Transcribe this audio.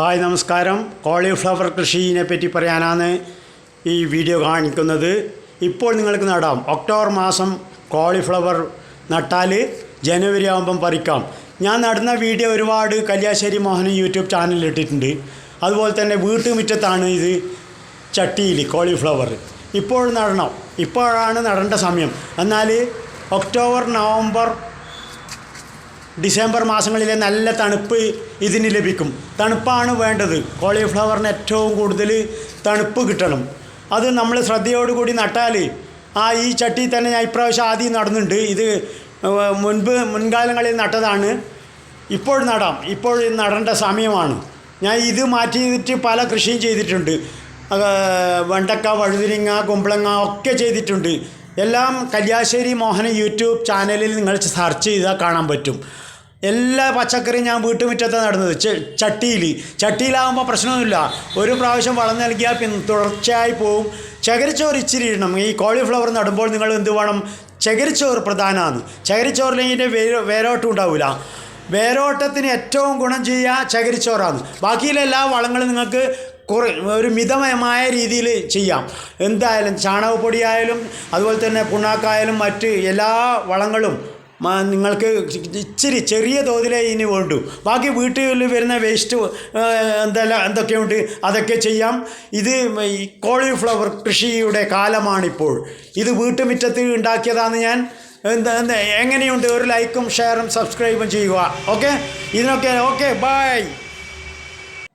Hi നമസ്കാരം. Cauliflower കൃഷിയെ പറ്റി പറയാനാണ് ഈ വീഡിയോ കാണിക്കുന്നത്. ഇപ്പോൾ നിങ്ങൾക്ക് നടാം. ഒക്ടോബർ മാസം കോളിഫ്ലവർ നട്ടാൽ ജനുവരി ആകുമ്പം പറിക്കാം. ഞാൻ നടന്ന വീഡിയോ ഒരുപാട് കല്യാശ്ശേരി മോഹൻ യൂട്യൂബ് ചാനലിൽ ഇട്ടിട്ടുണ്ട്. അതുപോലെ തന്നെ വീട്ടുമുറ്റത്താണ് ഇത് ചട്ടിയിൽ കോളിഫ്ലവർ. ഇപ്പോൾ നടണം. ഇപ്പോഴാണ് നടേണ്ട സമയം. എന്നാൽ ഒക്ടോബർ നവംബർ ഡിസംബർ മാസങ്ങളിലെ നല്ല തണുപ്പ് ഇതിന് ലഭിക്കും. തണുപ്പാണ് വേണ്ടത്. കോളിഫ്ലവറിന് ഏറ്റവും കൂടുതൽ തണുപ്പ് കിട്ടണം. അത് നമ്മൾ ശ്രദ്ധയോടുകൂടി നട്ടാൽ ആ ഈ ചട്ടി തന്നെ ഞാൻ ഇപ്രാവശ്യം ആദ്യം നടന്നുണ്ട്. ഇത് മുൻപ് മുൻകാലങ്ങളിൽ നട്ടതാണ്. ഇപ്പോൾ നടാം. ഇപ്പോൾ നടേണ്ട സമയമാണ്. ഞാൻ ഇത് മാറ്റിയിട്ട് പല കൃഷിയും ചെയ്തിട്ടുണ്ട്. വെണ്ടക്ക വഴുതിരിങ്ങ കുമ്പളങ്ങ ഒക്കെ ചെയ്തിട്ടുണ്ട്. എല്ലാം കല്യാശ്ശേരി മോഹന യൂട്യൂബ് ചാനലിൽ നിങ്ങൾ സെർച്ച് ചെയ്താൽ കാണാൻ പറ്റും. എല്ലാ പച്ചക്കറിയും ഞാൻ വീട്ടുമുറ്റത്ത് നടുന്നത്. ചട്ടിയിൽ ചട്ടിയിലാകുമ്പോൾ പ്രശ്നമൊന്നുമില്ല. ഒരു പ്രാവശ്യം വളം നൽകിയാൽ പിന്നെ തുടർച്ചയായി പോവും. ചകരിച്ചോറ് ഇച്ചിരി ഇടണം. ഈ കോളിഫ്ലവർ നടുമ്പോൾ നിങ്ങൾ എന്ത് വേണം? ചകരിച്ചോറ് പ്രധാനമാണ് ചകരിച്ചോറിലെങ്കിന്റെ വേരോ വേരോട്ടം ഉണ്ടാവില്ല വേരോട്ടത്തിന് ഏറ്റവും ഗുണം ചെയ്യുക ചകരിച്ചോറാണ് ബാക്കിയുള്ള എല്ലാ വളങ്ങളും നിങ്ങൾക്ക് കുറേ ഒരു മിതമയമായ രീതിയിൽ ചെയ്യാം. എന്തായാലും ചാണകപ്പൊടിയായാലും അതുപോലെ തന്നെ പുണ്ണാക്കായാലും മറ്റ് എല്ലാ വളങ്ങളും നിങ്ങൾക്ക് ഇച്ചിരി ചെറിയ തോതിലേ ഇനി വേണ്ടു. ബാക്കി വീട്ടിൽ വരുന്ന വേസ്റ്റ് എന്തെല്ലാം എന്തൊക്കെയുണ്ട് അതൊക്കെ ചെയ്യാം. ഇത് ഈ കോളിഫ്ലവർ കൃഷിയുടെ കാലമാണിപ്പോൾ. ഇത് വീട്ടുമുറ്റത്ത് ഉണ്ടാക്കിയതാണ് ഞാൻ എന്താ എങ്ങനെയുണ്ട്? ഒരു ലൈക്കും ഷെയറും സബ്സ്ക്രൈബും ചെയ്യുക. ഓക്കെ? ഇതിനൊക്കെ ഓക്കെ ബൈ.